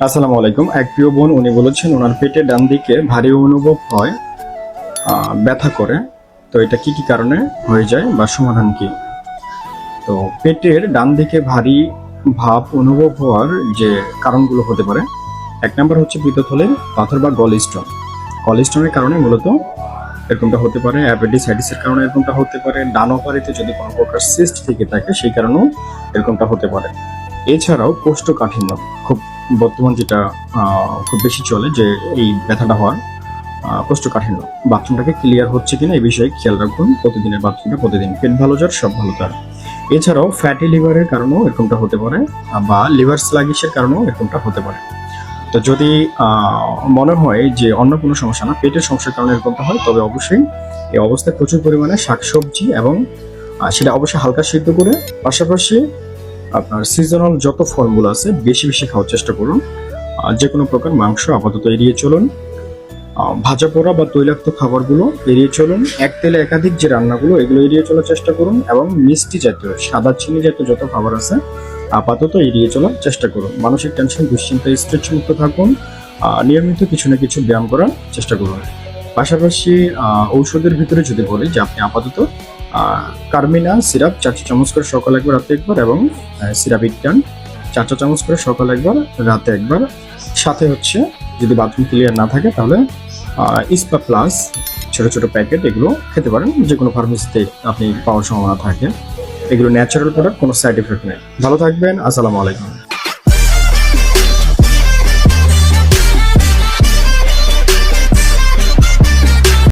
আসসালামু আলাইকুম। এক প্রিয় বোন, উনি বলেছেন, ওনার পেটে ডান দিকে ভারী অনুভব হয় ব্যথা করে। তো এটা কি কি কারণে হয়ে যায় বা সমাধান কি? তো পেটের ডান দিকে ভারী ভাব অনুভব হওয়ার যে কারণগুলো হতে পারে, এক নম্বর হচ্ছে পিত্তথলির পাথর বা গল স্টোনের কারণে মূলত এরকমটা হতে পারে অ্যাপেটিসাইটিসের কারণে এরকমটা হতে পারে, ডান ওভারিতে যদি কোনো প্রকার সিস্ট থেকে থাকে, সেই কারণেও এরকমটা হতে পারে। এছাড়াও কোষ্ঠকাঠিন্য, খুব বর্তমান যেটা খুব বেশি চলে যে এই ব্যথাটা হওয়ার কোষ্ঠকাঠিন্য। বাথরুমটাকে ক্লিয়ার হচ্ছে কিনা এই বিষয়ে খেয়াল রাখুন। প্রতিদিনের বাথরুমটা প্রতিদিন পেট ভালো যার, সব ভালো তার। এছাড়াও ফ্যাটি লিভারের কারণেও এরকমটা হতে পারে, বা লিভার স্লাগিসের কারণেও এরকমটা হতে পারে। তো যদি মনে হয় যে অন্য কোনো সমস্যা না, পেটের সমস্যার কারণে এরকমটা হয়, তবে অবশ্যই এই অবস্থায় প্রচুর পরিমাণে শাকসবজি এবং সেটা অবশ্যই হালকা সিদ্ধ করে, পাশাপাশি আপনার সিজনাল যত ফলমূল আছে, বেশি বেশি খাওয়ার চেষ্টা করুন। আর যে কোনো প্রকার মাংস আপাতত এড়িয়ে চলুন। ভাজা পোড়া বা তৈলাক্ত খাবারগুলো এড়িয়ে চলুন। এক তেলে একাধিক যে রান্নাগুলো, এগুলো এড়িয়ে চলার চেষ্টা করুন এবং মিষ্টি জাতীয়, সাদা চিনি জাতীয় যত খাবার আছে, আপাতত এড়িয়ে চলার চেষ্টা করুন। মানসিক টেনশন দুশ্চিন্তা স্ট্রেচ মুক্ত থাকুন। নিয়মিত কিছু না কিছু ব্যায়াম করার চেষ্টা করুন। পাশাপাশি ঔষধের ভিতরে যদি বলি যে আপনি আপাতত কার্মিনা, সিরাপ, চার চা চামচ করে সকাল একবার, রাতে একবার এবং সিরাপ ইটান চার চা চামচ করে সকাল একবার, রাতে একবার। সাথে হচ্ছে, যদি বাথরুম ক্লিয়ার না থাকে তাহলে ইস্পা প্লাস ছোট ছোট প্যাকেট এগুলো খেতে পারেন। যে কোনো ফার্মেসিতে আপনি পাওয়ার সম্ভাবনা থাকে। এগুলো ন্যাচারাল প্রোডাক্ট কোনো সাইড এফেক্ট নেই। ভালো থাকবেন, আসসালামু আলাইকুম।